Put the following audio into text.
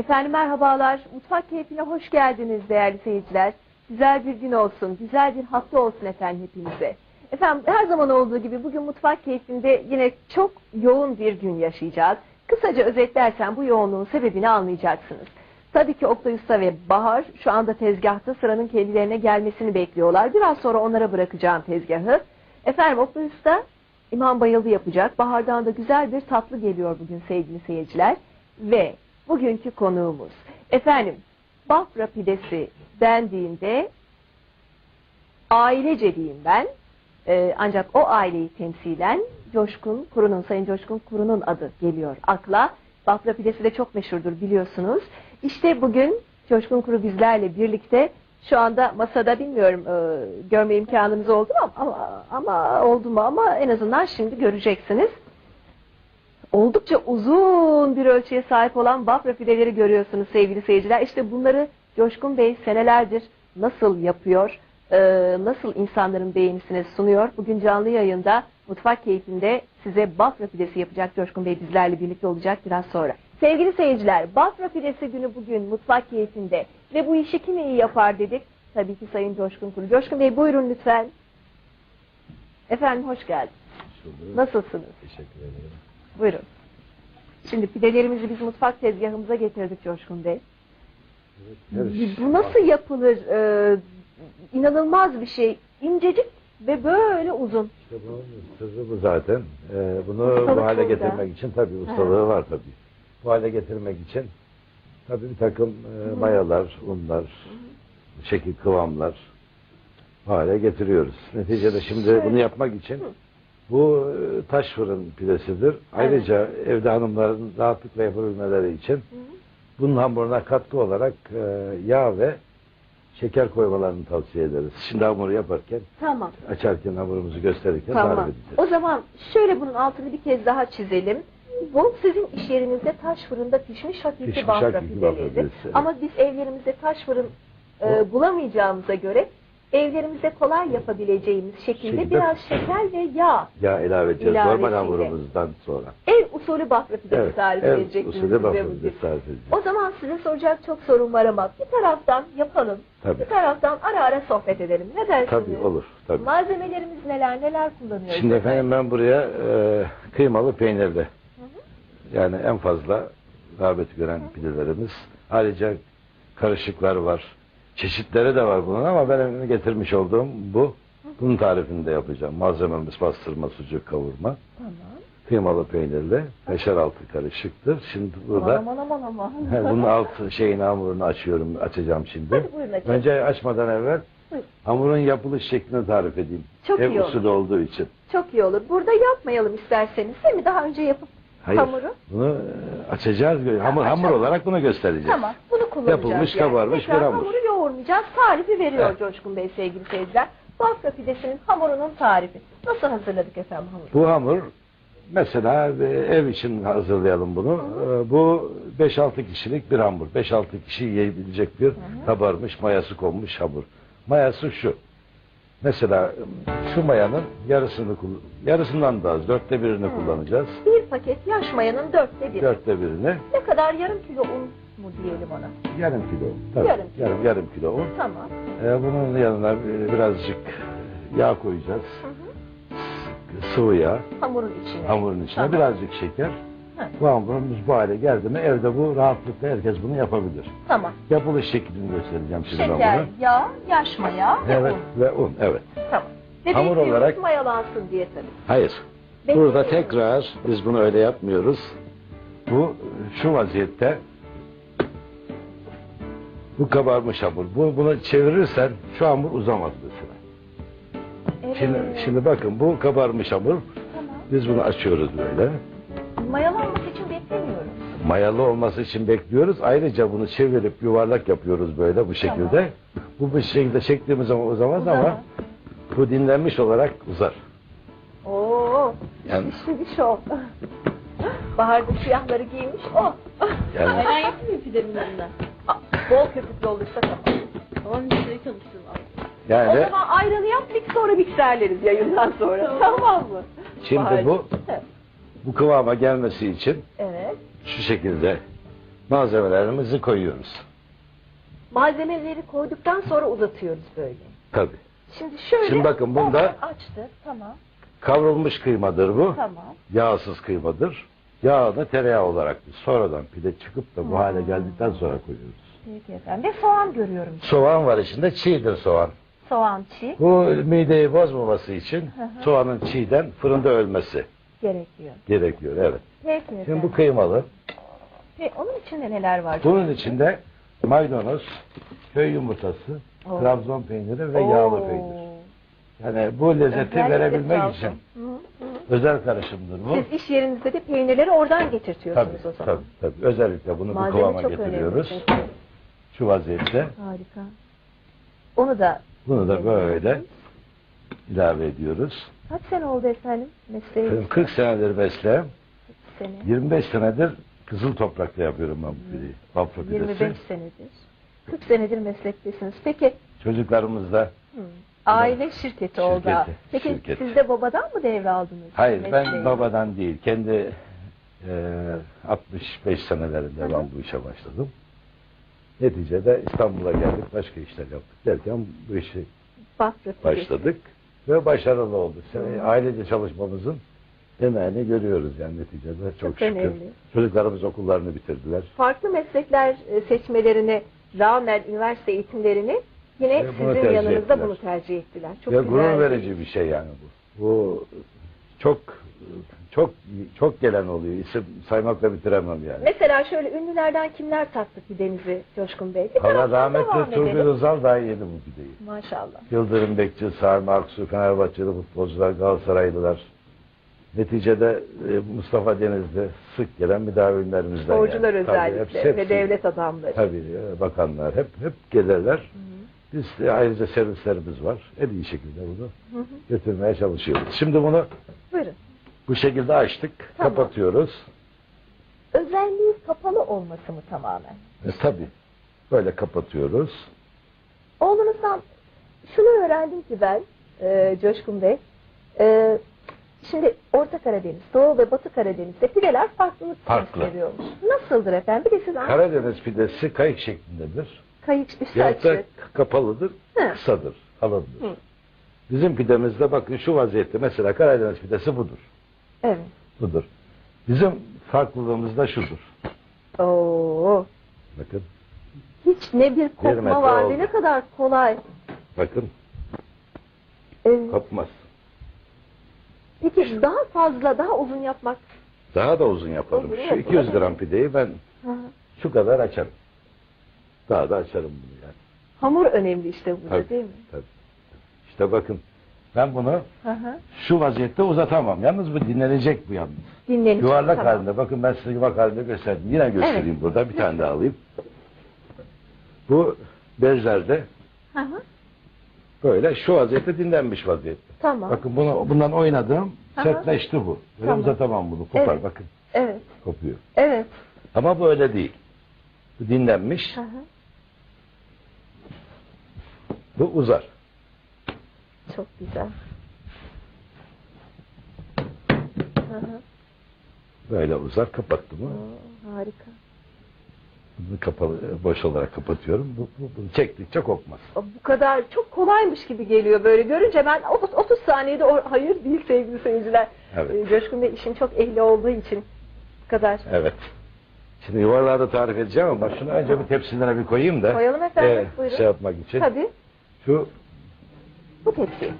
Efendim merhabalar. Mutfak keyfine hoş geldiniz değerli seyirciler. Güzel bir gün olsun, güzel bir hafta olsun efendim hepinize. Efendim her zaman olduğu gibi bugün mutfak keyfinde yine çok yoğun bir gün yaşayacağız. Kısaca özetlersem bu yoğunluğun sebebini anlayacaksınız. Tabii ki Oktay Usta ve Bahar şu anda tezgahta sıranın kendilerine gelmesini bekliyorlar. Biraz sonra onlara bırakacağım tezgahı. Efendim Oktay Usta İmam Bayıldı yapacak. Bahar'dan da güzel bir tatlı geliyor bugün sevgili seyirciler. Ve bugünkü konuğumuz. Efendim Bafra pidesi dendiğinde ailece diyeyim ben. Ee, ancak o aileyi temsilen Coşkun Kuru'nun, Sayın Coşkun Kuru'nun adı geliyor akla. Bafra pidesi de çok meşhurdur biliyorsunuz. İşte bugün Coşkun Kuru bizlerle birlikte şu anda masada bilmiyorum e, görme imkanınız oldu mu ama, ama oldu mu ama en azından şimdi göreceksiniz. Oldukça uzun bir ölçüye sahip olan Bafra pideleri görüyorsunuz sevgili seyirciler. İşte bunları Coşkun Bey senelerdir nasıl yapıyor, e, nasıl insanların beğenisine sunuyor. Bugün canlı yayında Mutfak Keyfinde size Bafra pidesi yapacak Coşkun Bey bizlerle birlikte olacak biraz sonra. Sevgili seyirciler, Bafra pidesi günü bugün Mutfak Keyfinde ve bu işi kim iyi yapar dedik. Tabii ki Sayın Coşkun Kuru. Coşkun Bey buyurun lütfen. Efendim hoş geldiniz. Nasılsınız? Teşekkür ederim. Buyurun. Şimdi pidelerimizi biz mutfak tezgahımıza getirdik Coşkun Bey. Evet. Bu nasıl yapılır? Ee, inanılmaz bir şey. İncecik ve böyle uzun. İşte bunun sırrı bu zaten. Ee, bunu Ustalık bu hale burada. getirmek için tabii ustalığı var tabii. Bu hale getirmek için tabii bir takım e, mayalar, unlar, şekil kıvamlar bu hale getiriyoruz. Neticede şimdi bunu yapmak için bu e, taş fırın pidesidir. Ayrıca evde hanımların rahatlıkla yapabilmeleri için bunun hamuruna katkı olarak e, yağ ve şeker koymalarını tavsiye ederiz. Şimdi hamuru yaparken Tamam. açarken hamurumuzu gösterirken tarif Tamam. edeceğiz. O zaman şöyle bunun altını bir kez daha çizelim. Bu sizin iş yerinizde taş fırında pişmiş hakiki bafra evet. Ama biz evlerimizde taş fırın e, bulamayacağımıza göre evlerimizde kolay yapabileceğimiz şekilde Şekilde- biraz şeker ve yağ Yağ ilave edeceğiz normal hamurumuzdan sonra. ev usulü bafra pidesi Evet, tarifi ev verecektiniz usulü pidesi tarif edeceğiz. O zaman size soracak çok sorun var ama bir taraftan yapalım, Tabii. bir taraftan ara ara sohbet edelim. Ne dersiniz? Tabii olur. Tabii. Malzemelerimiz neler, neler kullanıyoruz? Şimdi efendim ben buraya e, kıymalı peynirli. Yani en fazla rağbet gören pidelerimiz. Ayrıca karışıklar var. Çeşitleri de var bunun ama benim getirmiş olduğum bu. Bunun tarifini de yapacağım. Malzememiz bastırma, sucuk, kavurma. Tamam. Kıymalı peynirli. Beşer altı karışıktır. Şimdi burada Aman aman aman. Bunun alt şeyini hamurunu açıyorum, açacağım şimdi. Hadi buyurun açalım. Önce açmadan evvel Buyurun. hamurun yapılış şeklini tarif edeyim. Çok Ev iyi olur. usulü olduğu için. Çok iyi olur. Burada yapmayalım isterseniz değil mi? Daha önce yapıp Hayır. hamuru. Bunu e, açacağız. Hamur hamur olarak bunu göstereceğiz. Tamam. Bunu kullanacağız. Yapılmış, yani. kabarmış Tekrar bir hamur. hamuru yoğurmayacağız. Tarifi veriyor Evet. Coşkun Bey sevgili seyirciler. Bafra pidesinin hamurunun tarifi. Nasıl hazırladık efendim hamuru? Bu hamur mesela e, ev için hazırlayalım bunu. E, Bu 5-6 kişilik bir hamur. 5-6 kişi yiyebilecek bir kabarmış mayası konmuş hamur. Mayası şu. Mesela şu mayanın yarısını yarısından da az dörtte birini kullanacağız. Bir paket yaş mayanın dörtte biri. Dörtte birini Ne kadar? Yarım kilo un mu diyelim ona? yarım kilo. Tabii, Yarım kilo. yarım, yarım kilo un. Tamam. Ee, bunun yanına e, birazcık yağ koyacağız. Hı hı. Sıvı yağ Hamurun içine. hamurun içine Tamam. birazcık şeker. Hı. Bu hale geldi mi evde bu rahatlıkla herkes bunu yapabilir. Tamam. Yapılış şeklini göstereceğim ben Şeker, bunu. yağ, yaş maya ve Evet un. ve un evet. Tamam. Ve Hamur olarak- mayalansın diye tabii. Hayır. Bekliyoruz. Burada tekrar biz bunu öyle yapmıyoruz. Bu şu vaziyette bu kabarmış hamur. Bu bunu çevirirsen şu hamur uzamaz mesela. Evet. Şimdi şimdi bakın bu kabarmış hamur. Tamam. Biz bunu açıyoruz böyle. Mayalanması için beklemiyoruz. Mayalı olması için bekliyoruz. Ayrıca bunu çevirip yuvarlak yapıyoruz böyle bu şekilde. Bu bu şekilde çektiğimiz zaman uzamaz Uzamaz. ama bu dinlenmiş olarak uzar. Oo. Yani- bir şov. Baharda siyahları giymiş o. Yani yapayım mı pidemin önünden? Aa, Bol köpüklü olursa tamam. Tamam müşteri çalıştım abi. O yani zaman ayranı yap mix sonra mikserleriz yayından sonra. tamam mı? şimdi Bahar'cığım. bu bu kıvama gelmesi için Evet. şu şekilde Malzemelerimizi koyuyoruz. Malzemeleri koyduktan sonra uzatıyoruz böyle. Tabii. Şimdi şöyle. Şimdi bakın bunda- Onu açtık. Tamam. Kavrulmuş kıymadır bu. Tamam. Yağsız kıymadır. Yağı da tereyağı olarak biz sonradan pide çıkıp da bu hale geldikten sonra koyuyoruz. Peki efendim. Ve soğan görüyorum. Soğan var içinde. Çiğdir soğan. Soğan çiğ Bu mideyi bozmaması için soğanın çiğden fırında ölmesi gerekiyor. gerekiyor. Evet. Peki efendim. Şimdi bu kıymalı. Ve onun içinde neler var? Bunun içinde maydanoz, köy yumurtası, Oo. Trabzon peyniri ve yağlı peynir. Yani bu lezzeti Özellikle verebilmek Trabzon. için Hı, hı. Özel karışımdır bu. Siz iş yerinizde de peynirleri oradan getirtiyorsunuz Tabii, o zaman. tabii, tabii. Özellikle bunu bu Malzeme kıvama çok getiriyoruz. önemli. Şu vaziyette. Harika. Onu da Bunu da böyle ilave ediyoruz. kaç sene oldu efendim mesleğiniz? Benim 40 senedir mesleğim. sene. 25 senedir kızıl toprakta yapıyorum ben bu pideyi. Bafra pidesi. 25 senedir. 40 senedir meslektesiniz. Peki Çocuklarımız da hı, aile şirketi oldu. Şirketi, Peki şirket. siz de babadan mı devraldınız? Hayır ben babadan değil. Kendi e, 65 senelerinde ben bu işe başladım. Neticede İstanbul'a geldik. Başka işler yaptık derken bu işi pidesi. başladık. Ve başarılı olduk. Yani ailece çalışmamızın emeğini görüyoruz yani neticede. Çok, Çok şükür. önemli. Çocuklarımız okullarını bitirdiler. Farklı meslekler e, seçmelerine rağmen üniversite eğitimlerini yine Ve bunu sizin tercih yanınızda ettiler. bunu tercih ettiler. Çok Ve güzel. gurur verici bir şey yani bu. Bu çok çok çok gelen oluyor. İsim saymakla bitiremem yani. Mesela şöyle ünlülerden kimler taktı pidenizi Coşkun Bey? Bir Valla taraftan devam rahmetli edelim. Özal daha yedi bu pideyi. Maşallah. Yıldırım Bekçi, Sarma Aksu, Fenerbahçeli futbolcular, Galatasaraylılar. Neticede e, Mustafa Denizli sık gelen müdavimlerimizden. Sporcular yani. Tabii, özellikle hepsi- ve hepsi- devlet adamları. Tabii e, bakanlar hep hep gelirler. Biz de ayrıca servislerimiz var. En iyi şekilde bunu Hı hı. götürmeye çalışıyoruz. Şimdi bunu Buyurun. bu şekilde açtık, Tamam. kapatıyoruz. Özelliği kapalı olması mı tamamen? E, tabii böyle kapatıyoruz. Oğlunuzdan şunu öğrendim ki ben e, Coşkun Bey. E, şimdi Orta Karadeniz, Doğu ve Batı Karadeniz'de pideler farklılık Farklı. gösteriyormuş. Nasıldır efendim? Bir de siz. Karadeniz pidesi kayık şeklindedir. Kayık açık. kapalıdır, Hı. kısadır, kalındır. Hı. Bizim pidemizde bakın şu vaziyette mesela Karadeniz pidesi budur. Evet. Budur. Bizim farklılığımız da şudur. Oo. Bakın, Hiç ne bir metre kopma var oldu. ve ne kadar kolay. bakın Ee, kopmaz. peki daha fazla, daha uzun yapmak. Daha da uzun yaparım. Olur, Şu olur. 200 gram pideyi ben Ha. şu kadar açarım. Daha da açarım bunu yani. Hamur önemli işte burada Tabii. değil mi? Tabii. İşte bakın ben bunu Hı hı. şu vaziyette uzatamam. Yalnız bu dinlenecek bu yalnız. Dinlenecek. Yuvarlak tamam. halinde. Bakın ben size yuvarlak halinde gösterdim. Yine göstereyim burada. Bir tane daha alayım. Bu bezlerde böyle şu vaziyette dinlenmiş vaziyette. Tamam. Bakın bunu bundan oynadım. Aha. Sertleşti bu. Böyle Tamam. uzatamam bunu. Kopar Evet. bakın. Evet. Kopuyor. Evet. Ama bu öyle değil. Bu dinlenmiş. Hı hı. Bu uzar. Çok güzel. Böyle uzar. Kapattım mı? Oo, harika. Bunu kapalı, boş olarak kapatıyorum. Bu, bu, bunu çektikçe kopmaz. Bu kadar çok kolaymış gibi geliyor böyle görünce ben 30, 30 saniyede o, hayır değil sevgili seyirciler. Evet. Ee, Coşkun Bey işin çok ehli olduğu için bu kadar. Evet. Şimdi yuvarlağı da tarif edeceğim ama şunu önce bir tepsilere bir koyayım da. Koyalım efendim, e, buyurun. Şey yapmak için. Tabii Şu bu tepsi.